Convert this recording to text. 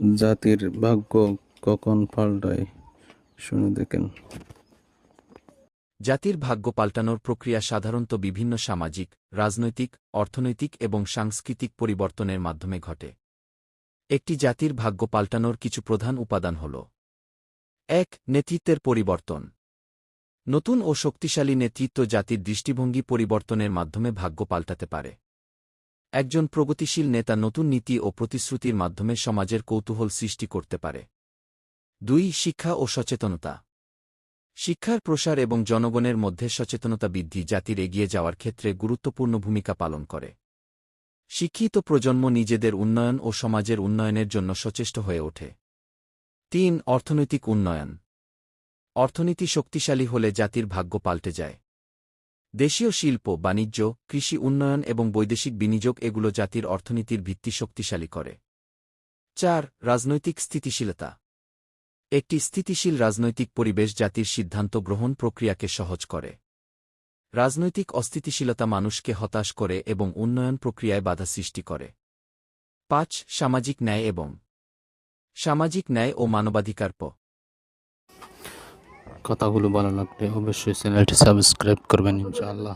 জাতির ভাগ্য কখন পাল্টায়, শুনে দেখেন। জাতির ভাগ্য পাল্টানোর প্রক্রিয়া সাধারণত বিভিন্ন সামাজিক, রাজনৈতিক, অর্থনৈতিক এবং সাংস্কৃতিক পরিবর্তনের মাধ্যমে ঘটে। একটি জাতির ভাগ্য পাল্টানোর কিছু প্রধান উপাদান হল এক, নেতৃত্বের পরিবর্তন। নতুন ও শক্তিশালী নেতৃত্ব জাতির দৃষ্টিভঙ্গি পরিবর্তনের মাধ্যমে ভাগ্য পাল্টাতে পারে। একজন প্রগতিশীল নেতা নতুন নীতি ও প্রতিশ্রুতির মাধ্যমে সমাজের কৌতূহল সৃষ্টি করতে পারে। দুই, শিক্ষা ও সচেতনতা। শিক্ষার প্রসার এবং জনগণের মধ্যে সচেতনতা বৃদ্ধি জাতির এগিয়ে যাওয়ার ক্ষেত্রে গুরুত্বপূর্ণ ভূমিকা পালন করে। শিক্ষিত প্রজন্ম নিজেদের উন্নয়ন ও সমাজের উন্নয়নের জন্য সচেষ্ট হয়ে ওঠে। তিন, অর্থনৈতিক উন্নয়ন। অর্থনীতি শক্তিশালী হলে জাতির ভাগ্য পাল্টে যায়। দেশীয় শিল্প, বাণিজ্য, কৃষি উন্নয়ন এবং বৈদেশিক বিনিয়োগ এগুলো জাতির অর্থনীতির ভিত্তি শক্তিশালী করে। চার, রাজনৈতিক স্থিতিশীলতা। একটি স্থিতিশীল রাজনৈতিক পরিবেশ জাতির সিদ্ধান্ত গ্রহণ প্রক্রিয়াকে সহজ করে। রাজনৈতিক অস্থিতিশীলতা মানুষকে হতাশ করে এবং উন্নয়ন প্রক্রিয়ায় বাধা সৃষ্টি করে। পাঁচ, সামাজিক ন্যায় এবং সামাজিক ন্যায় ও মানবাধিকার প কথাগুলো ভালো লাগলে অবশ্যই চ্যানেলটি সাবস্ক্রাইব করবেন ইনশাআল্লাহ।